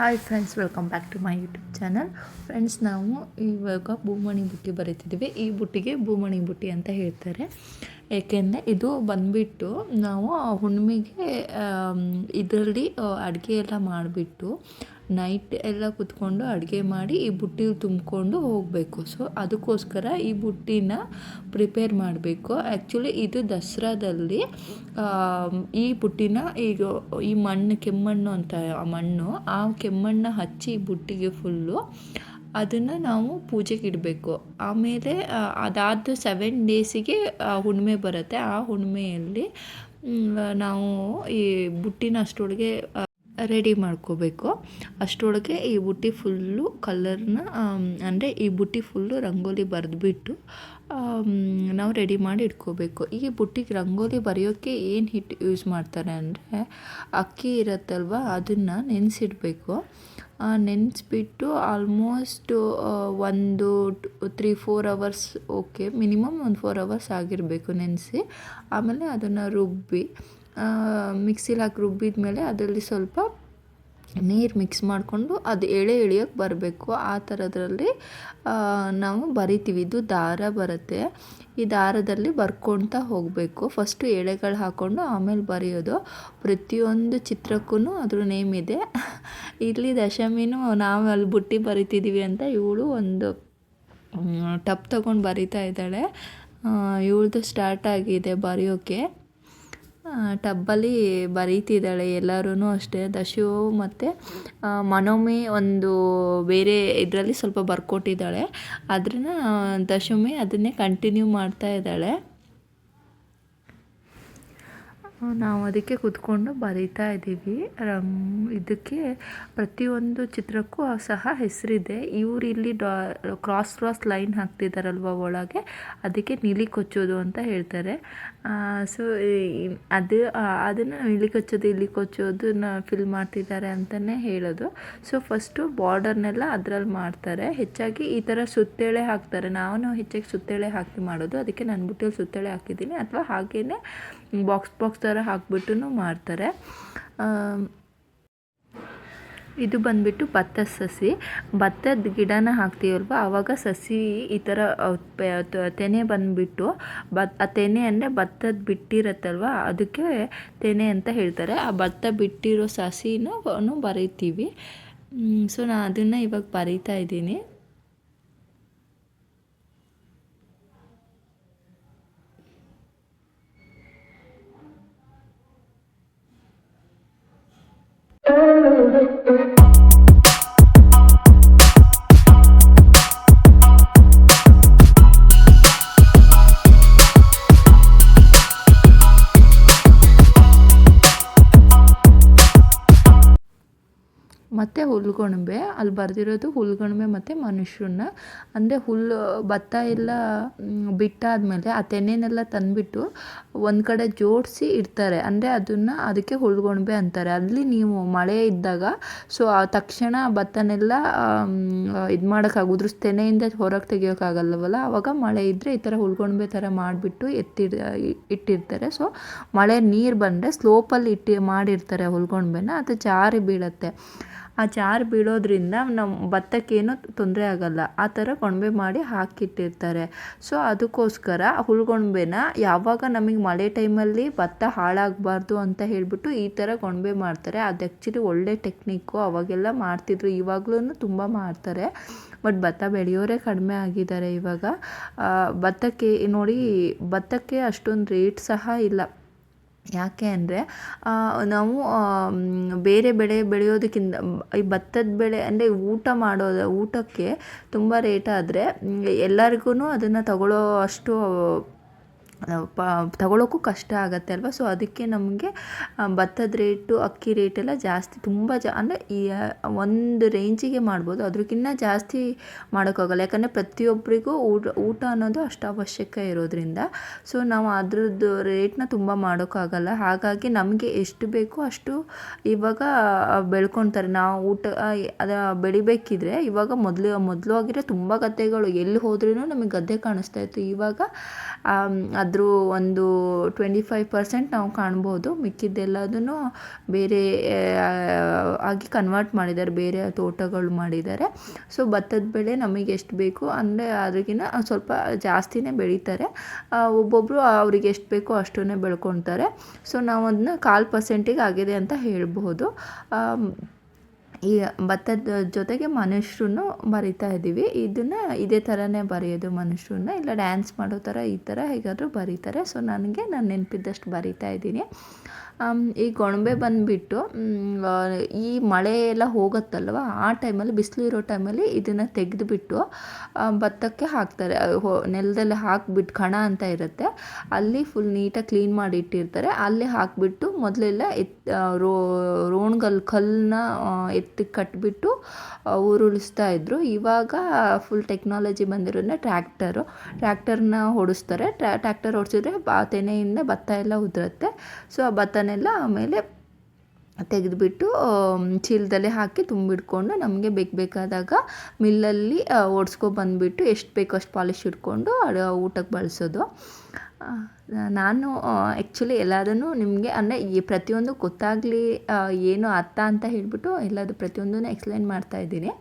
Hi friends welcome back to my YouTube channel friends ನಾವು ಇವಾಗ ಭೂಮಣಿ ಬುಟ್ಟಿ ಬರೀತಿದ್ದೀವಿ. ಈ ಬುಟ್ಟಿಗೆ ಭೂಮಣಿ ಬುಟ್ಟಿ ಅಂತ ಹೇಳ್ತಾರೆ. ಏಕೆಂದರೆ ಇದು ಬಂದುಬಿಟ್ಟು ನಾವು ಹುಣ್ಣಿಮೆಗೆ ಇದರಲ್ಲಿ ಅಡುಗೆ ಎಲ್ಲ ಮಾಡಿಬಿಟ್ಟು ನೈಟ್ ಎಲ್ಲ ಕುತ್ಕೊಂಡು ಅಡುಗೆ ಮಾಡಿ ಈ ಬುಟ್ಟಿ ತುಂಬಿಕೊಂಡು ಹೋಗಬೇಕು. ಸೊ ಅದಕ್ಕೋಸ್ಕರ ಈ ಬುಟ್ಟಿನ ಪ್ರಿಪೇರ್ ಮಾಡಬೇಕು. ಆ್ಯಕ್ಚುಲಿ ಇದು ದಸರಾದಲ್ಲಿ ಈ ಬುಟ್ಟಿನ ಈಗ ಈ ಮಣ್ಣು, ಕೆಮ್ಮಣ್ಣು ಅಂತ ಮಣ್ಣು, ಆ ಕೆಮ್ಮಣ್ಣ ಹಚ್ಚಿ ಬುಟ್ಟಿಗೆ ಫುಲ್ಲು ಅದನ್ನು ನಾವು ಪೂಜೆಗೆ ಇಡಬೇಕು. ಆಮೇಲೆ ಅದಾದ ಸೆವೆನ್ ಡೇಸಿಗೆ ಹುಣ್ಣಿಮೆ ಬರುತ್ತೆ. ಆ ಹುಣ್ಣಿಮೆಯಲ್ಲಿ ನಾವು ಈ ಬುಟ್ಟಿನ ಅಷ್ಟರೊಳಗೆ ರೆಡಿ ಮಾಡ್ಕೋಬೇಕು. ಅಷ್ಟರೊಳಗೆ ಈ ಬುಟ್ಟಿ ಫುಲ್ಲು ಕಲರ್ನ ಅಂದರೆ ಈ ಬುಟ್ಟಿ ಫುಲ್ಲು ರಂಗೋಲಿ ಬರೆದ್ಬಿಟ್ಟು ನಾವು ರೆಡಿ ಮಾಡಿ ಇಟ್ಕೋಬೇಕು. ಈ ಬುಟ್ಟಿಗೆ ರಂಗೋಲಿ ಬರೆಯೋಕ್ಕೆ ಏನು ಹಿಟ್ಟು ಯೂಸ್ ಮಾಡ್ತಾರೆ ಅಂದರೆ ಅಕ್ಕಿ ಇರುತ್ತಲ್ವ, ಅದನ್ನು ನೆನೆಸಿಡ್ಬೇಕು. ನೆನೆಸ್ಬಿಟ್ಟು ಆಲ್ಮೋಸ್ಟು ಒಂದು three four hours okay minimum ಒಂದು ಫೋರ್ ಅವರ್ಸ್ ಆಗಿರಬೇಕು ನೆನೆಸಿ. ಆಮೇಲೆ ಅದನ್ನು ರುಬ್ಬಿ ಮಿಕ್ಸಿಲಿ ಹಾಕಿ ರುಬ್ಬಿದ ಮೇಲೆ ಅದರಲ್ಲಿ ಸ್ವಲ್ಪ ನೀರು ಮಿಕ್ಸ್ ಮಾಡಿಕೊಂಡು ಅದು ಎಳೆ ಎಳೆಯೋಕ್ಕೆ ಬರಬೇಕು. ಆ ಥರದ್ರಲ್ಲಿ ನಾವು ಬರಿತೀವಿ. ಇದು ದಾರ ಬರುತ್ತೆ. ಈ ದಾರದಲ್ಲಿ ಬರ್ಕೊಳ್ತಾ ಹೋಗಬೇಕು. ಫಸ್ಟು ಎಳೆಗಳು ಹಾಕ್ಕೊಂಡು ಆಮೇಲೆ ಬರೆಯೋದು. ಪ್ರತಿಯೊಂದು ಚಿತ್ರಕ್ಕೂ ಅದ್ರ ನೇಮ್ ಇದೆ. ಇಲ್ಲಿ ದಶಮಿನೂ ನಾವು ಅಲ್ಲಿ ಬುಟ್ಟಿ ಬರಿತಿದ್ದೀವಿ ಅಂತ ಇವಳು ಒಂದು ಟಪ್ ತಗೊಂಡು ಬರಿತಾ ಇದ್ದಾಳೆ. ಇವಳದು ಸ್ಟಾರ್ಟ್ ಆಗಿದೆ ಬರೆಯೋಕ್ಕೆ ಟಬ್ಬಲ್ಲಿ ಬರೀತಿದ್ದಾಳೆ ಎಲ್ಲರೂ ಅಷ್ಟೇ, ದಶು ಮತ್ತು ಮನೋಮಿ ಒಂದು ಬೇರೆ ಇದರಲ್ಲಿ ಸ್ವಲ್ಪ ಬರ್ಕೊಟ್ಟಿದ್ದಾಳೆ. ಅದನ್ನ ದಶಮಿ ಅದನ್ನೇ ಕಂಟಿನ್ಯೂ ಮಾಡ್ತಾ ಇದ್ದಾಳೆ. ನಾವು ಅದಕ್ಕೆ ಕೂತ್ಕೊಂಡು ಬರೀತಾ ಇದ್ದೀವಿ. ಇದಕ್ಕೆ ಪ್ರತಿಯೊಂದು ಚಿತ್ರಕ್ಕೂ ಸಹ ಹೆಸರಿದೆ. ಇವರು ಇಲ್ಲಿ ಡಾ ಕ್ರಾಸ್ ಕ್ರಾಸ್ ಲೈನ್ ಹಾಕ್ತಿದ್ದಾರಲ್ವ ಒಳಗೆ? ಅದಕ್ಕೆ ನೀಲಿ ಕೊಚ್ಚೋದು ಅಂತ ಹೇಳ್ತಾರೆ. ಸೊ ಅದು ಅದನ್ನು ಇಲ್ಲಿ ಕೊಚ್ಚೋದು, ಇಲ್ಲಿ ಕೊಚ್ಚೋದನ್ನ ಫಿಲ್ ಮಾಡ್ತಿದ್ದಾರೆ ಅಂತಲೇ ಹೇಳೋದು. ಸೊ ಫಸ್ಟು ಬಾರ್ಡರ್ನೆಲ್ಲ ಅದರಲ್ಲಿ ಮಾಡ್ತಾರೆ. ಹೆಚ್ಚಾಗಿ ಈ ಥರ ಸುತ್ತೇಳೆ ಹಾಕ್ತಾರೆ. ನಾವು ಹೆಚ್ಚಾಗಿ ಸುತ್ತೇಳೆ ಹಾಕಿ ಮಾಡೋದು. ಅದಕ್ಕೆ ನನ್ನ ಬುಟ್ಟಿಯಲ್ಲಿ ಸುತ್ತೇಳೆ ಹಾಕಿದ್ದೀನಿ. ಅಥವಾ ಹಾಗೇ ಬಾಕ್ಸ್ ಬಾಕ್ಸ್ ಥರ ಹಾಕ್ಬಿಟ್ಟು ಮಾಡ್ತಾರೆ. ಇದು ಬಂದ್ಬಿಟ್ಟು ಭತ್ತದ ಸಸಿ. ಭತ್ತದ ಗಿಡನ ಹಾಕ್ತೀವಲ್ವ? ಆವಾಗ ಸಸಿ ಈ ಥರ ತೆನೆ ಬಂದುಬಿಟ್ಟು ಬತ್ ಆ ತೆನೆ ಅಂದರೆ ಭತ್ತದ ಬಿಟ್ಟಿರತ್ತಲ್ವ? ಅದಕ್ಕೆ ತೆನೆ ಅಂತ ಹೇಳ್ತಾರೆ. ಆ ಭತ್ತ ಬಿಟ್ಟಿರೋ ಸಸಿನೂ ಬರೀತೀವಿ. ಸೊ ನಾನು ಅದನ್ನು ಇವಾಗ ಬರೀತಾ ಇದ್ದೀನಿ. Thank you. ಮತ್ತು ಹುಲ್ಗೊಣಬೆ ಅಲ್ಲಿ ಬರೆದಿರೋದು ಹುಲ್ಗೊಣಬೆ ಮತ್ತು ಮನುಷ್ಯರನ್ನ. ಅಂದರೆ ಹುಲ್ಲು ಭತ್ತ ಎಲ್ಲ ಬಿಟ್ಟಾದಮೇಲೆ ಆ ತೆನೆನೆಲ್ಲ ತಂದುಬಿಟ್ಟು ಒಂದು ಕಡೆ ಜೋಡಿಸಿ ಇಡ್ತಾರೆ. ಅಂದರೆ ಅದನ್ನು ಅದಕ್ಕೆ ಹುಲ್ಗೊಣಬೆ ಅಂತಾರೆ. ಅಲ್ಲಿ ನೀವು ಮಳೆ ಇದ್ದಾಗ ಸೊ ಆ ತಕ್ಷಣ ಭತ್ತನೆಲ್ಲ ಇದು ಮಾಡೋಕ್ಕಾಗೋದ್ರ ತೆನೆಯಿಂದ ಹೊರಗೆ ತೆಗಿಯೋಕ್ಕಾಗಲ್ಲವಲ್ಲ ಆವಾಗ ಮಳೆ ಇದ್ದರೆ ಈ ಥರ ಹುಲ್ಗೊಣಬೆ ಥರ ಮಾಡಿಬಿಟ್ಟು ಎತ್ತಿ ಇಟ್ಟಿರ್ತಾರೆ. ಸೊ ಮಳೆ ನೀರು ಬಂದರೆ ಸ್ಲೋಪಲ್ಲಿ ಇಟ್ಟು ಮಾಡಿರ್ತಾರೆ ಹುಲ್ಗೊಣಬೆನ ಅದು ಜಾರಿ ಬೀಳತ್ತೆ. ಆ ಜಾರು ಬೀಳೋದ್ರಿಂದ ನಮ್ಮ ಭತ್ತಕ್ಕೇನು ತೊಂದರೆ ಆಗಲ್ಲ. ಆ ಥರ ಗೊಂಬೆ ಮಾಡಿ ಹಾಕಿಟ್ಟಿರ್ತಾರೆ. ಸೊ, ಅದಕ್ಕೋಸ್ಕರ ಹುಲ್ಗೊಂಬೆನ ಯಾವಾಗ ನಮಗೆ ಮಳೆ ಟೈಮಲ್ಲಿ ಭತ್ತ ಹಾಳಾಗಬಾರ್ದು ಅಂತ ಹೇಳಿಬಿಟ್ಟು ಈ ಥರ ಗೊಂಬೆ ಮಾಡ್ತಾರೆ. ಅದು ಆ್ಯಕ್ಚುಲಿ ಒಳ್ಳೆ ಟೆಕ್ನಿಕ್ಕು. ಅವಾಗೆಲ್ಲ ಮಾಡ್ತಿದ್ರು. ಇವಾಗಲೂ ತುಂಬ ಮಾಡ್ತಾರೆ. ಬಟ್ ಭತ್ತ ಬೆಳೆಯೋರೇ ಕಡಿಮೆ ಆಗಿದ್ದಾರೆ ಇವಾಗ. ಭತ್ತಕ್ಕೆ ನೋಡಿ ಭತ್ತಕ್ಕೆ ಅಷ್ಟೊಂದು ರೇಟ್ ಸಹ ಇಲ್ಲ. ಯಾಕೆ ಅಂದರೆ ನಾವು ಬೇರೆ ಬೆಳೆ ಬೆಳೆಯೋದಕ್ಕಿಂತ, ಈ ಭತ್ತದ ಬೆಳೆ ಅಂದರೆ ಊಟ ಮಾಡೋದು, ಊಟಕ್ಕೆ ತುಂಬ ರೇಟಾದರೆ ಎಲ್ಲರಿಗೂ ಅದನ್ನು ತಗೊಳ್ಳೋ ಅಷ್ಟು ಪ ತಗೊಳ್ಳೋಕ್ಕೂ ಕಷ್ಟ ಆಗುತ್ತೆ ಅಲ್ವಾ? ಸೊ ಅದಕ್ಕೆ ನಮಗೆ ಭತ್ತದ ರೇಟು, ಅಕ್ಕಿ ರೇಟೆಲ್ಲ ಜಾಸ್ತಿ, ತುಂಬ ಜಾ, ಅಂದರೆ ಈ ಒಂದು ರೇಂಜಿಗೆ ಮಾಡ್ಬೋದು. ಅದಕ್ಕಿಂತ ಜಾಸ್ತಿ ಮಾಡೋಕ್ಕಾಗಲ್ಲ. ಯಾಕಂದರೆ ಪ್ರತಿಯೊಬ್ಬರಿಗೂ ಊಟ ಊಟ ಅನ್ನೋದು ಅಷ್ಟು ಅವಶ್ಯಕ ಇರೋದ್ರಿಂದ. ಸೊ ನಾವು ಅದ್ರದ್ದು ರೇಟ್ನ ತುಂಬ ಮಾಡೋಕ್ಕಾಗಲ್ಲ. ಹಾಗಾಗಿ ನಮಗೆ ಎಷ್ಟು ಬೇಕೋ ಅಷ್ಟು ಇವಾಗ ಬೆಳ್ಕೊತಾರೆ. ನಾವು ಊಟ ಅದ ಬೆಳಿಬೇಕಿದ್ರೆ ಇವಾಗ ಮೊದಲು ಮೊದಲು ಆಗಿರೋ ತುಂಬ ಗದ್ದೆಗಳು ಎಲ್ಲಿ ಹೋದ್ರೂ ನಮಗೆ ಗದ್ದೆ ಕಾಣಿಸ್ತಾ ಇತ್ತು. ಇವಾಗ ಅದ್ರ ಒಂದು ಟ್ವೆಂಟಿ ಫೈವ್ ಪರ್ಸೆಂಟ್ ನಾವು ಕಾಣ್ಬೋದು. ಮಿಕ್ಕಿದ್ದೆಲ್ಲದೂ ಬೇರೆ ಆಗಿ ಕನ್ವರ್ಟ್ ಮಾಡಿದ್ದಾರೆ, ಬೇರೆ ತೋಟಗಳು ಮಾಡಿದ್ದಾರೆ. ಸೊ ಭತ್ತದ ಬೆಳೆ ನಮಗೆ ಎಷ್ಟು ಬೇಕು ಅಂದರೆ ಅದಕ್ಕಿಂತ ಸ್ವಲ್ಪ ಜಾಸ್ತಿನೇ ಬೆಳೀತಾರೆ. ಒಬ್ಬೊಬ್ಬರು ಅವ್ರಿಗೆ ಎಷ್ಟು ಬೇಕೋ ಅಷ್ಟನ್ನೇ ಬೆಳ್ಕೊತಾರೆ ಸೊ ನಾವು ಅದನ್ನ ಕಾಲು ಪರ್ಸೆಂಟಿಗೆ ಆಗಿದೆ ಅಂತ ಹೇಳ್ಬೋದು. ಈ ಭತ್ತದ ಜೊತೆಗೆ ಮನುಷ್ಯರನ್ನು ಬರಿತಾ ಇದ್ದೀವಿ. ಇದನ್ನು ಇದೇ ಥರನೇ ಬರೆಯೋದು ಮನುಷ್ಯರನ್ನ ಇಲ್ಲ ಡ್ಯಾನ್ಸ್ ಮಾಡೋ ಥರ ಈ ಥರ ಹೇಗಾದರೂ ಬರೀತಾರೆ. ಸೊ ನನಗೆ ನಾನು ನೆನಪಿದ್ದಷ್ಟು ಬರಿತಾ ಇದ್ದೀನಿ. ಈ ಗೊಣಬೆ ಬಂದುಬಿಟ್ಟು ಈ ಮಳೆ ಎಲ್ಲ ಹೋಗುತ್ತಲ್ವ, ಆ ಟೈಮಲ್ಲಿ, ಬಿಸಿಲು ಇರೋ ಟೈಮಲ್ಲಿ ಇದನ್ನು ತೆಗೆದುಬಿಟ್ಟು ಭತ್ತಕ್ಕೆ ಹಾಕ್ತಾರೆ. ನೆಲದಲ್ಲಿ ಹಾಕಿಬಿಟ್ಟು ಕಣ ಅಂತ ಇರುತ್ತೆ. ಅಲ್ಲಿ ಫುಲ್ ನೀಟಾಗಿ ಕ್ಲೀನ್ ಮಾಡಿ ಇಟ್ಟಿರ್ತಾರೆ. ಅಲ್ಲಿ ಹಾಕಿಬಿಟ್ಟು ಮೊದಲೆಲ್ಲ ಎತ್ ರೋ, ರೋಣ್ಗಲ್ ಕಲ್ಲನ್ನ ಎತ್ತಿ ಕಟ್ಬಿಟ್ಟು ಉರುಳಿಸ್ತಾ ಇದ್ದರು ಇವಾಗ ಫುಲ್ ಟೆಕ್ನಾಲಜಿ ಬಂದಿರೋದ್ರಿಂದ ಟ್ರ್ಯಾಕ್ಟರು, ಟ್ರ್ಯಾಕ್ಟರ್ನ ಹೊಡಿಸ್ತಾರೆ. ಟ್ರ್ಯಾ, ಟ್ರ್ಯಾಕ್ಟರ್ ಓಡಿಸಿದ್ರೆ ಬಾ, ತೆನೆಯಿಂದ ಭತ್ತ ಎಲ್ಲ ಉದುರುತ್ತೆ. ಸೊ ಆ ಭತ್ತನೆಲ್ಲ ಆಮೇಲೆ ತೆಗೆದುಬಿಟ್ಟು ಚೀಲದಲ್ಲಿ ಹಾಕಿ ತುಂಬಿಟ್ಕೊಂಡು ನಮಗೆ ಬೇಕು ಬೇಕಾದಾಗ ಮಿಲ್ಲಲ್ಲಿ ಬಂದುಬಿಟ್ಟು ಎಷ್ಟು ಬೇಕೋ ಅಷ್ಟು ಪಾಲಿಶ್ ಇಟ್ಕೊಂಡು ಊಟಕ್ಕೆ ಬಳಸೋದು. ನಾನು ಆ್ಯಕ್ಚುಲಿ ಎಲ್ಲದನ್ನು ನಿಮಗೆ ಅಂದರೆ ಈ ಪ್ರತಿಯೊಂದು ಗೊತ್ತಾಗಲಿ ಏನು ಅರ್ಥ ಅಂತ ಹೇಳಿಬಿಟ್ಟು ಎಲ್ಲದು ಪ್ರತಿಯೊಂದನ್ನು ಎಕ್ಸ್ಪ್ಲೈನ್ ಮಾಡ್ತಾ ಇದ್ದೀನಿ.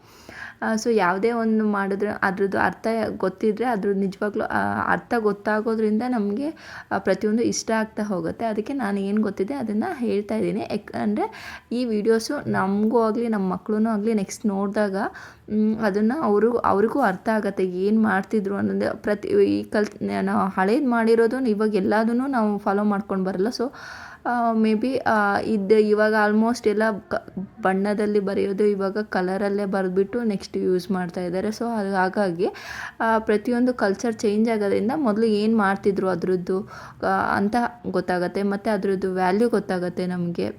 ಸೊ ಯಾವುದೇ ಒಂದು ಮಾಡಿದ್ರೆ ಅದ್ರದ್ದು ಅರ್ಥ ಗೊತ್ತಿದ್ದರೆ ಅದ್ರ ನಿಜವಾಗ್ಲೂ ಅರ್ಥ ಗೊತ್ತಾಗೋದ್ರಿಂದ ನಮಗೆ ಪ್ರತಿಯೊಂದು ಇಷ್ಟ ಆಗ್ತಾ ಹೋಗುತ್ತೆ. ಅದಕ್ಕೆ ನಾನು ಏನು ಗೊತ್ತಿದೆ ಅದನ್ನು ಹೇಳ್ತಾ ಇದ್ದೀನಿ. ಯಾಕಂದರೆ ಈ ವಿಡಿಯೋಸು ನಮಗೂ ಆಗಲಿ ನಮ್ಮ ಮಕ್ಕಳೂ ಆಗಲಿ ನೆಕ್ಸ್ಟ್ ನೋಡಿದಾಗ ಅದನ್ನು ಅವರು ಅವ್ರಿಗೂ ಅರ್ಥ ಆಗುತ್ತೆ. ಏನು ಮಾಡ್ತಿದ್ರು ಅನ್ನೋದು. ಪ್ರತಿ, ಈ ಕಲ್ ನಾವು ಹಳೇದು ಮಾಡಿರೋದು ಇವಾಗ ಎಲ್ಲದನ್ನು ನಾವು ಫಾಲೋ ಮಾಡ್ಕೊಂಡು ಬರಲ್ಲ. ಸೊ ಮೇ ಬಿ ಇದು ಇವಾಗ ಆಲ್ಮೋಸ್ಟ್ ಎಲ್ಲ ಕ, ಬಣ್ಣದಲ್ಲಿ ಬರೆಯೋದು ಇವಾಗ ಕಲರಲ್ಲೇ ಬರೆದ್ಬಿಟ್ಟು ನೆಕ್ಸ್ಟ್ ಯೂಸ್ ಮಾಡ್ತಾ ಇದ್ದಾರೆ. ಸೊ ಹಾಗಾಗಿ ಪ್ರತಿಯೊಂದು ಕಲ್ಚರ್ ಚೇಂಜ್ ಆಗೋದ್ರಿಂದ ಮೊದಲು ಏನು ಮಾಡ್ತಿದ್ರು ಅದರದ್ದು? ಅಂತ ಗೊತ್ತಾಗತ್ತೆ. ಮತ್ತು ಅದರದ್ದು ವ್ಯಾಲ್ಯೂ ಗೊತ್ತಾಗತ್ತೆ ನಮಗೆ.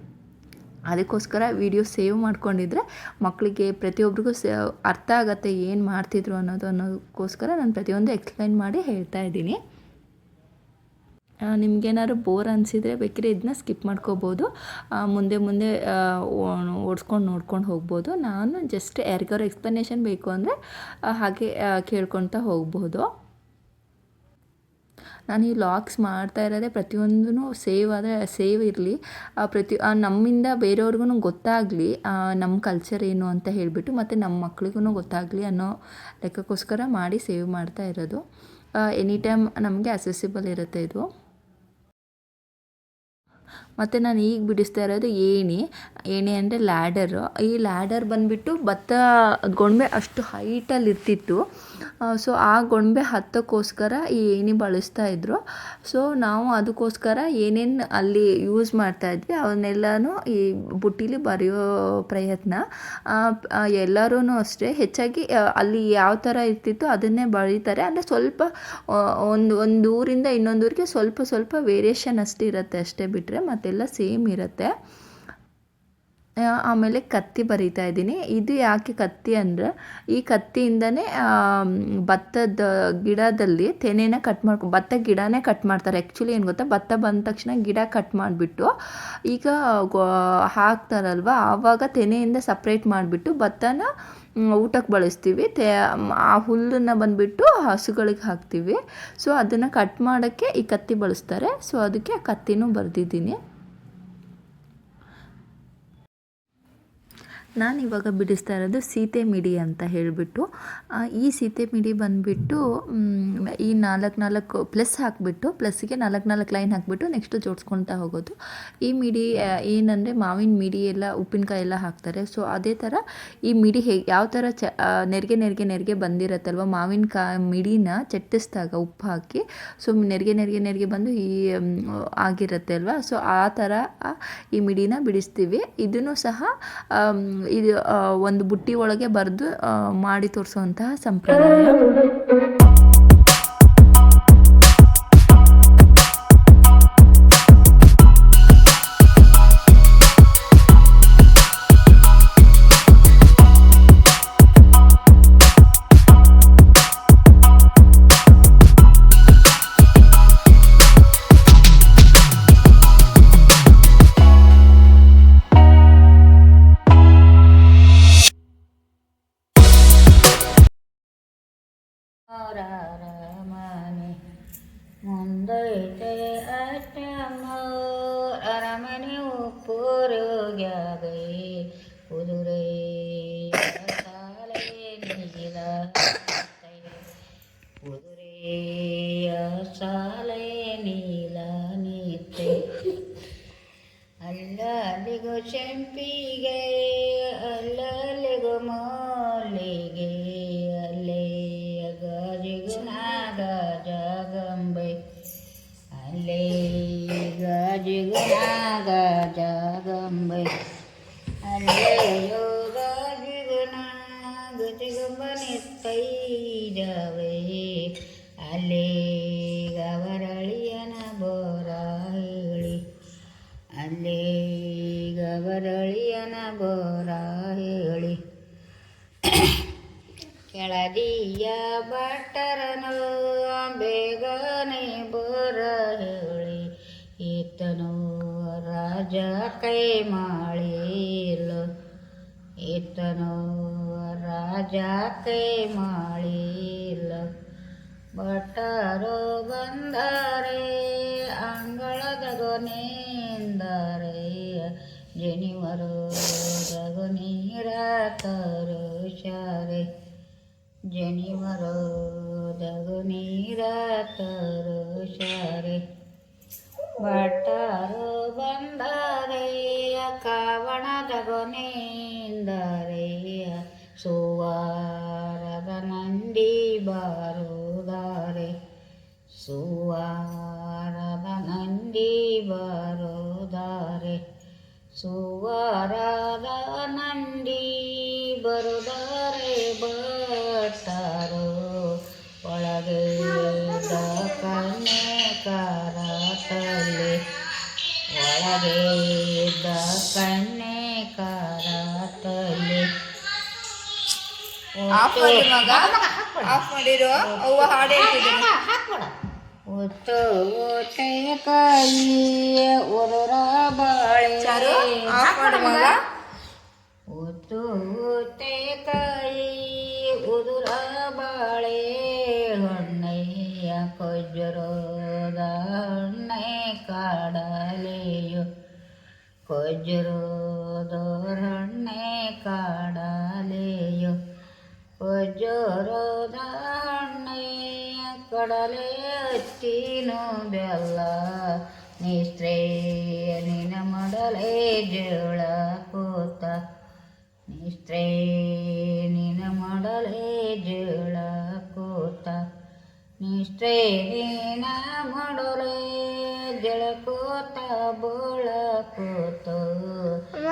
ಅದಕ್ಕೋಸ್ಕರ ವಿಡಿಯೋ ಸೇವ್ ಮಾಡ್ಕೊಂಡಿದ್ರೆ ಮಕ್ಕಳಿಗೆ ಪ್ರತಿಯೊಬ್ಬರಿಗೂ ಸ, ಅರ್ಥ ಆಗತ್ತೆ ಏನು ಮಾಡ್ತಿದ್ರು ಅನ್ನೋದು ಅನ್ನೋದಕ್ಕೋಸ್ಕರ ನಾನು ಪ್ರತಿಯೊಂದು ಎಕ್ಸ್ಪ್ಲೈನ್ ಮಾಡಿ ಹೇಳ್ತಾ ಇದ್ದೀನಿ. ನಿಮ್ಗೇನಾದ್ರು ಬೋರ್ ಅನಿಸಿದರೆ ಬೇಕಿದ್ರೆ ಇದನ್ನ ಸ್ಕಿಪ್ ಮಾಡ್ಕೋಬೋದು. ಮುಂದೆ ಮುಂದೆ ಓಡಿಸ್ಕೊಂಡು ನೋಡ್ಕೊಂಡು ಹೋಗ್ಬೋದು. ನಾನು ಜಸ್ಟ್ ಯಾರಿಗಾರು ಎಕ್ಸ್ಪ್ಲನೇಷನ್ ಬೇಕು ಅಂದರೆ ಹಾಗೆ ಕೇಳ್ಕೊಳ್ತಾ ಹೋಗ್ಬೋದು. ನಾನು ಈ ಲಾಕ್ಸ್ ಮಾಡ್ತಾ ಇರೋದೇ ಪ್ರತಿಯೊಂದೂ ಸೇವ್ ಆದರೆ ಸೇವ್ ಇರಲಿ. ಪ್ರತಿ ನಮ್ಮಿಂದ ಬೇರೆಯವ್ರಿಗೂ ಗೊತ್ತಾಗಲಿ ನಮ್ಮ ಕಲ್ಚರ್ ಏನು ಅಂತ ಹೇಳಿಬಿಟ್ಟು, ಮತ್ತು ನಮ್ಮ ಮಕ್ಳಿಗೂ ಗೊತ್ತಾಗಲಿ ಅನ್ನೋ ಲೆಕ್ಕಕ್ಕೋಸ್ಕರ ಮಾಡಿ ಸೇವ್ ಮಾಡ್ತಾ ಇರೋದು. ಎನಿ ಟೈಮ್ ನಮಗೆ ಅಸೆಸಿಬಲ್ ಇರುತ್ತೆ ಇದು. ಮತ್ತು ನಾನು ಈಗ ಬಿಡಿಸ್ತಾ ಇರೋದು ಏಣಿ. ಏಣಿ ಅಂದರೆ ಲ್ಯಾಡರು ಈ ಲ್ಯಾಡರ್ ಬಂದುಬಿಟ್ಟು ಭತ್ತ ಗೊಂಬೆ ಅಷ್ಟು ಹೈಟಲ್ಲಿ ಇರ್ತಿತ್ತು ಸೊ ಆ ಗೊಂಬೆ ಹತ್ತಕ್ಕೋಸ್ಕರ ಈ ಏಣಿ ಬಳಸ್ತಾ ಇದ್ರು. ಸೊ ನಾವು ಅದಕ್ಕೋಸ್ಕರ ಏನೇನು ಅಲ್ಲಿ ಯೂಸ್ ಮಾಡ್ತಾ ಇದ್ವಿ, ಅವನ್ನೆಲ್ಲನೂ ಈ ಬುಟ್ಟಿಲಿ ಬರೆಯೋ ಪ್ರಯತ್ನ. ಎಲ್ಲರೂ ಅಷ್ಟೇ. ಹೆಚ್ಚಾಗಿ ಅಲ್ಲಿ ಯಾವ ಥರ ಇರ್ತಿತ್ತು ಅದನ್ನೇ ಬರೀತಾರೆ. ಅಂದರೆ ಸ್ವಲ್ಪ ಒಂದು ಒಂದು ಊರಿಂದ ಇನ್ನೊಂದು ಊರಿಗೆ ಸ್ವಲ್ಪ ಸ್ವಲ್ಪ ವೇರಿಯೇಷನ್ ಅಷ್ಟೇ ಇರುತ್ತೆ ಅಷ್ಟೇ ಬಿಟ್ಟರೆ ಮತ್ತೆಲ್ಲ ಸೇಮ್ ಇರುತ್ತೆ. ಆಮೇಲೆ ಕತ್ತಿ ಬರಿತಾ ಇದ್ದೀನಿ. ಇದು ಯಾಕೆ ಕತ್ತಿ ಅಂದರೆ, ಈ ಕತ್ತಿಯಿಂದನೇ ಭತ್ತದ ಗಿಡದಲ್ಲಿ ತೆನೆನ ಕಟ್ ಮಾಡ್ಕೊ, ಭತ್ತ ಗಿಡನೇ ಕಟ್ ಮಾಡ್ತಾರೆ. ಆ್ಯಕ್ಚುಲಿ ಏನು ಗೊತ್ತಾ, ಭತ್ತ ಬಂದ ತಕ್ಷಣ ಗಿಡ ಕಟ್ ಮಾಡಿಬಿಟ್ಟು, ಈಗ ಹಾಕ್ತಾರಲ್ವ, ಆವಾಗ ತೆನೆಯಿಂದ ಸಪ್ರೇಟ್ ಮಾಡಿಬಿಟ್ಟು ಭತ್ತನ ಊಟಕ್ಕೆ ಬಳಸ್ತೀವಿ. ತೇ ಆ ಹುಲ್ಲನ್ನು ಬಂದುಬಿಟ್ಟು ಹಸುಗಳಿಗೆ ಹಾಕ್ತೀವಿ. ಸೊ ಅದನ್ನು ಕಟ್ ಮಾಡೋಕ್ಕೆ ಈ ಕತ್ತಿ ಬಳಸ್ತಾರೆ. ಸೊ ಅದಕ್ಕೆ ಕತ್ತಿನೂ ಬರೆದಿದ್ದೀನಿ. ನಾನು ಇವಾಗ ಬಿಡಿಸ್ತಾ ಇರೋದು ಸೀತೆ ಮಿಡಿ ಅಂತ ಹೇಳಿಬಿಟ್ಟು ಈ ಸೀತೆ ಮಿಡಿ ಬಂದುಬಿಟ್ಟು ಈ ನಾಲ್ಕು ನಾಲ್ಕು ಪ್ಲಸ್ ಹಾಕಿಬಿಟ್ಟು, ಪ್ಲಸ್ಸಿಗೆ ನಾಲ್ಕು ನಾಲ್ಕು ಲೈನ್ ಹಾಕಿಬಿಟ್ಟು ನೆಕ್ಸ್ಟು ಜೋಡಿಸ್ಕೊಳ್ತಾ ಹೋಗೋದು. ಈ ಮಿಡಿ ಏನಂದರೆ ಮಾವಿನ ಮಿಡಿ ಎಲ್ಲ, ಉಪ್ಪಿನಕಾಯಿ ಎಲ್ಲ ಹಾಕ್ತಾರೆ. ಸೊ, ಅದೇ ಥರ ಈ ಮಿಡಿ ಹೇಗೆ, ಯಾವ ಥರ ಚ ನೆರಿಗೆ ನೆರಿಗೆ ನೆರಿಗೆ ಬಂದಿರತ್ತಲ್ವ ಮಾವಿನಕಾಯಿ ಮಿಡಿನ ಚಟ್ಟಿಸಿದಾಗ ಉಪ್ಪು ಹಾಕಿ, ಸೊ, ನೆರಿಗೆ ನೆರಿಗೆ ನೆರಿಗೆ ಬಂದು ಈ ಆಗಿರತ್ತೆ ಅಲ್ವಾ? ಸೊ, ಆ ಥರ ಈ ಮಿಡಿನ ಬಿಡಿಸ್ತೀವಿ. ಇದನ್ನು ಸಹ ಇದು ಒಂದು ಬುಟ್ಟಿ ಒಳಗೆ ಬರೆದು ಮಾಡಿ ತೋರಿಸುವಂತಹ ಸಂಪ್ರದಾಯ. ಮುಂದೈತೆ ಅಷ್ಟಮ ಅರಮನೆ ಉಪ್ಪುರುಗ್ಯಾಗೈ ಕುದುರೆ ಸಾಲೆ ನೀಲ ಕುದುರೆಯ ಕೈ ಮಾಡಿಲ್ಲ ಈತನು ರಾಜ ಕೈ ಮಾಡಿಲ್ಲ ಭಟ್ಟರು ಬಂದರೆ, ಅಂಗಳದ ಗೊನೆಂದರೆ ಜನಿವರು ರಘು ನೀರ ತರುಷಾರೆ ಜನಿವರು ದಗು ನೀರ ತರುಷಾರೆ ಭಟ್ಟರು ಬಂದರೆ ಕಾವಣದ ಗೊನೆಂದರೆ ಸುವಾರದ ನಂದಿ ಬಾರುದಾರೆ ಸುವಾರದ ನಂದಿ ಬಾರುದಾರೆ ಸುವಾರದ ನಂದಿ ಬರುದಾರೆ ಭಟ್ಟರು ಒಳಗೆ ಕನ್ನೆ ಕರತಲೆ ಒಳಗೆ ಕಣ್ಣೆ ಕರಾತಲೆ. ಆಫ್ ಮಾಡಿ ಮಗ? ಆಫ್ ಮಾಡಿರೋ? ಅವ್ವ ಹಾಡು ಹೇಳ್ತಿದ್ದೀನಿ ಹಾಕ್ಬೇಡ ಒತ್ತು ಒರರ ಬಾಳೆ. ಚಾರು ಆಫ್ ಮಾಡು ಮಗ. ಕೊಜ್ಜರೋದ ಹಣ್ಣೆ ಕಾಡಲೆಯು. ಹಣ್ಣೆಯ ಕಡಲೆ ಹಚ್ಚಿನು ಬೆಲ್ಲ. ನಿಸ್ತ್ರೇ ನಿನ ಮಡಲೆ ಜೋಳ ಕೂತ. ನಿಸ್ತ್ರೇ ನಿನ ಮಡಲೆ ಜೋಳ ಕೂತ. ನಿಷ್ಠೆ ನೀನ ಮಾಡಲೆ ಜಳಕೋತ ಬೋಳಕೋತು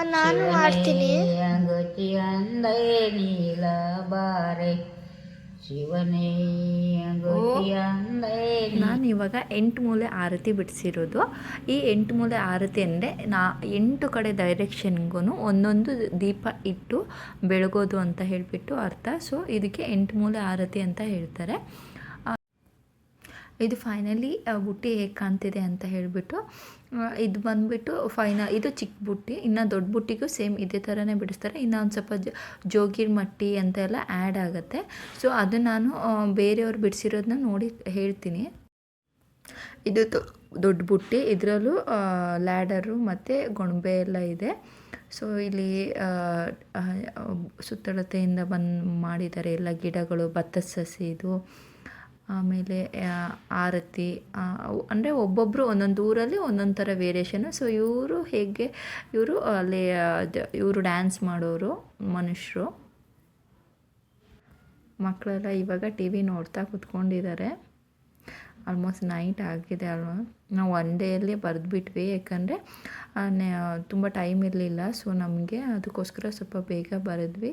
ನಾನು ಮಾಡ್ತೀನಿ. ಅಂಗುತಿ ಅಂದೇ ನೀಲ ಬಾರೆ. ಶಿವನೇ ಅಂದೆ ನಾನು ಇವಾಗ ಎಂಟು ಮೂಲೆ ಆರತಿ ಬಿಡಿಸಿರೋದು. ಈ ಎಂಟು ಮೂಲೆ ಆರತಿ ಅಂದರೆ ನಾ ಎಂಟು ಕಡೆ ಡೈರೆಕ್ಷನ್ಗೂ ಒಂದೊಂದು ದೀಪ ಇಟ್ಟು ಬೆಳಗೋದು ಅಂತ ಹೇಳಿಬಿಟ್ಟು ಅರ್ಥ. ಸೊ ಇದಕ್ಕೆ ಎಂಟು ಮೂಲೆ ಆರತಿ ಅಂತ ಹೇಳ್ತಾರೆ. ಇದು ಫೈನಲಿ ಬುಟ್ಟಿ ಹೇಗೆ ಕಾಣ್ತಿದೆ ಅಂತ ಹೇಳಿಬಿಟ್ಟು ಇದು ಬಂದುಬಿಟ್ಟು ಫೈನ ಇದು ಚಿಕ್ಕ ಬುಟ್ಟಿ, ಇನ್ನು ದೊಡ್ಡ ಬುಟ್ಟಿಗೂ ಸೇಮ್ ಇದೇ ಥರನೇ ಬಿಡಿಸ್ತಾರೆ. ಇನ್ನು ಒಂದು ಸ್ವಲ್ಪ ಜೋಗಿರ್ ಮಟ್ಟಿ ಅಂತ ಎಲ್ಲ ಆ್ಯಡ್ ಆಗುತ್ತೆ. ಸೊ ಅದು ನಾನು ಬೇರೆಯವ್ರು ಬಿಡಿಸಿರೋದನ್ನ ನೋಡಿ ಹೇಳ್ತೀನಿ. ಇದು ದೊಡ್ಡ ಬುಟ್ಟಿ, ಇದರಲ್ಲೂ ಲ್ಯಾಡರು ಮತ್ತು ಗೊಂಬೆ ಎಲ್ಲ ಇದೆ. ಸೊ ಇಲ್ಲಿ ಸುತ್ತಳತೆಯಿಂದ ಬಂದು ಮಾಡಿದ್ದಾರೆ ಎಲ್ಲ ಗಿಡಗಳು ಭತ್ತದ ಸಸಿ ಇದು. ಆಮೇಲೆ ಆರತಿ ಅಂದರೆ ಒಬ್ಬೊಬ್ಬರು ಒಂದೊಂದು ಊರಲ್ಲಿ ಒಂದೊಂದು ಥರ ವೇರಿಯೇಷನು ಸೊ ಇವರು ಹೇಗೆ, ಇವರು ಅಲ್ಲಿ ಇವರು ಡ್ಯಾನ್ಸ್ ಮಾಡೋರು, ಮನುಷ್ಯರು. ಮಕ್ಕಳೆಲ್ಲ ಇವಾಗ ಟಿ ವಿ ನೋಡ್ತಾ ಕೂತ್ಕೊಂಡಿದ್ದಾರೆ. ಆಲ್ಮೋಸ್ಟ್ ನೈಟ್ ಆಗಿದೆ ಅಲ್ವಾ? ನಾವು ಒನ್ ಡೇಯಲ್ಲಿ ಬರೆದ್ಬಿಟ್ವಿ. ಯಾಕಂದರೆ ತುಂಬ ಟೈಮ್ ಇರಲಿಲ್ಲ. ಸೊ ನಮಗೆ ಅದಕ್ಕೋಸ್ಕರ ಸ್ವಲ್ಪ ಬೇಗ ಬರೆದ್ವಿ.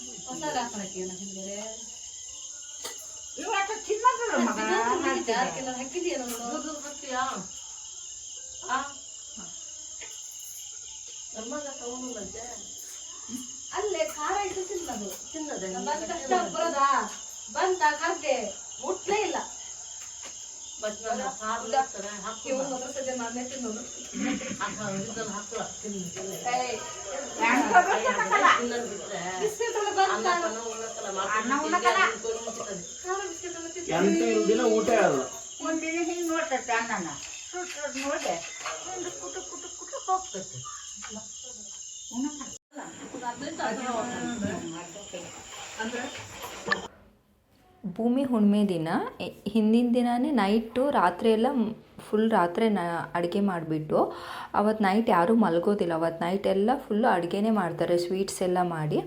ಪ್ರೀತಿಸಿದಂತೆ ಒಂಚೂರು ಹೋಗ್ಬತ್ಲೆ ಫೋನ್ ಮಾಡಿದ್ನಲ್ಲ ಅಲ್ಲೇ ಖಾರ ಇಟ್ಟು ತಿನ್ನದು. ತಿನ್ನದೆ. ಬಂದ ಕಷ್ಟ ಬರೋದಾ? ಬಂತ ಕರ್ದೆ ಮುಟ್ಲೇ ಇಲ್ಲ. ಎಂತ ಇಲ್ದಿನ ಊಟ ಅಲ್ಲ ಒಂದಿನ ಹಿಂಗ್ ನೋಡ್ತೈತೆ ಅನ್ನನ ನೋಡೆ ಕುಟು ಕುಟು ಕುಟು ಹೋಗ್ತೈತೆ. ಭೂಮಿ ಹುಣ್ಮೆ ದಿನ. ಹಿಂದಿನ ದಿನವೇ ನೈಟು ರಾತ್ರಿ ಎಲ್ಲ ಫುಲ್ ರಾತ್ರಿ ನ ಅಡುಗೆ ಮಾಡಿಬಿಟ್ಟು ಅವತ್ತು ನೈಟ್ ಯಾರೂ ಮಲಗೋದಿಲ್ಲ. ಅವತ್ತು ನೈಟ್ ಎಲ್ಲ ಫುಲ್ಲು ಅಡುಗೆನೇ ಮಾಡ್ತಾರೆ. ಸ್ವೀಟ್ಸ್ ಎಲ್ಲ ಮಾಡಿ,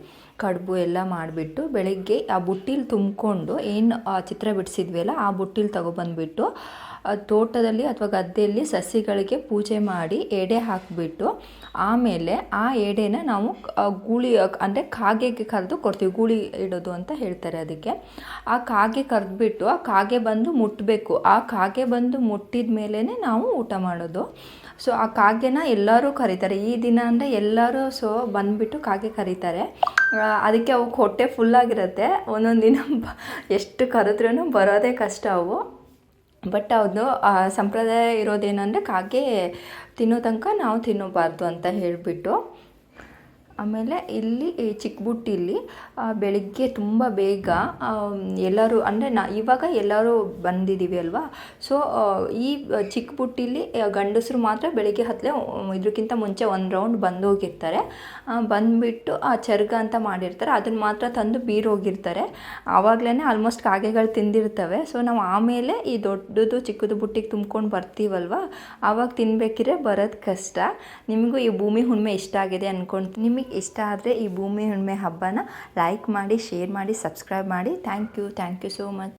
ಕಡುಬು ಎಲ್ಲ ಮಾಡಿಬಿಟ್ಟು, ಬೆಳಗ್ಗೆ ಆ ಬುಟ್ಟಿಲಿ ತುಂಬಿಕೊಂಡು, ಏನು ಚಿತ್ರ ಬಿಡಿಸಿದ್ವಿ ಅಲ್ಲ, ಆ ಬುಟ್ಟಿಲಿ ತಗೊಬಂದ್ಬಿಟ್ಟು ತೋಟದಲ್ಲಿ ಅಥವಾ ಗದ್ದೆಯಲ್ಲಿ ಸಸಿಗಳಿಗೆ ಪೂಜೆ ಮಾಡಿ ಎಡೆ ಹಾಕಿಬಿಟ್ಟು ಆಮೇಲೆ ಆ ಎಡೆನ ನಾವು ಗೂಳಿ ಅಂದರೆ ಕಾಗೆಗೆ ಕರೆದು ಕೊಡ್ತೀವಿ, ಗೂಳಿ ಇಡೋದು ಅಂತ ಹೇಳ್ತಾರೆ ಅದಕ್ಕೆ. ಆ ಕಾಗೆ ಕರೆದ್ಬಿಟ್ಟು ಆ ಕಾಗೆ ಬಂದು ಮುಟ್ಟಬೇಕು ಆ ಕಾಗೆ ಬಂದು ಮುಟ್ಟಿದ ಮೇಲೇ ನಾವು ಊಟ ಮಾಡೋದು. ಸೊ, ಆ ಕಾಗೆನ ಎಲ್ಲರೂ ಕರೀತಾರೆ. ಈ ದಿನ ಅಂದರೆ ಎಲ್ಲರೂ, ಸೊ, ಬಂದುಬಿಟ್ಟು ಕಾಗೆ ಕರೀತಾರೆ. ಅದಕ್ಕೆ ಅವು ಹೊಟ್ಟೆ ಫುಲ್ಲಾಗಿರುತ್ತೆ ಒಂದೊಂದು ದಿನ ಎಷ್ಟು ಕರೆದ್ರೂ ಬರೋದೇ ಕಷ್ಟ ಅವು. ಬಟ್ ಅದು ಆ ಸಂಪ್ರದಾಯ ಇರೋದೇನೆಂದರೆ ಕಾಗೆ ತಿನ್ನೋ ತನಕ ನಾವು ತಿನ್ನಬಾರ್ದು ಅಂತ ಹೇಳಿಬಿಟ್ಟು. ಆಮೇಲೆ ಇಲ್ಲಿ ಚಿಕ್ಕಬುಟ್ಟಿಲಿ ಬೆಳಗ್ಗೆ ತುಂಬ ಬೇಗ ಎಲ್ಲರೂ ಅಂದರೆ ನಾ ಇವಾಗ ಎಲ್ಲರೂ ಬಂದಿದ್ದೀವಿ ಅಲ್ವಾ? ಸೊ ಈ ಚಿಕ್ಕ ಬುಟ್ಟಿಲಿ ಗಂಡಸರು ಮಾತ್ರ ಬೆಳಗ್ಗೆ ಹತ್ತಲೇ ಇದಕ್ಕಿಂತ ಮುಂಚೆ ಒಂದು ರೌಂಡ್ ಬಂದು ಹೋಗಿರ್ತಾರೆ. ಆ, ಬಂದುಬಿಟ್ಟು ಆ ಚರ್ಗ ಅಂತ ಮಾಡಿರ್ತಾರೆ. ಅದನ್ನು ಮಾತ್ರ ತಂದು ಬೀರೋಗಿರ್ತಾರೆ ಆವಾಗಲೇ ಆಲ್ಮೋಸ್ಟ್ ಕಾಗೆಗಳು ತಿಂದಿರ್ತವೆ. ಸೊ ನಾವು ಆಮೇಲೆ ಈ ದೊಡ್ಡದು ಚಿಕ್ಕದು ಬುಟ್ಟಿಗೆ ತುಂಬ್ಕೊಂಡು ಬರ್ತೀವಲ್ವ? ಆವಾಗ ತಿನ್ಬೇಕಿದ್ರೆ ಬರೋದು ಕಷ್ಟ. ನಿಮಗೂ ಈ ಭೂಮಿ ಹುಣ್ಣಿಮೆ ಇಷ್ಟ ಆಗಿದೆ ಅಂದ್ಕೊಂಡು ನಿಮಗೆ ಇಷ್ಟ ಆದರೆ ಈ ಭೂಮಿ ಹುಣ್ಣಿಮೆ ಹಬ್ಬನ ಲೈಕ್ ಮಾಡಿ ಶೇರ್ ಮಾಡಿ ಸಬ್ಸ್ಕ್ರೈಬ್ ಮಾಡಿ. Thank you thank you so much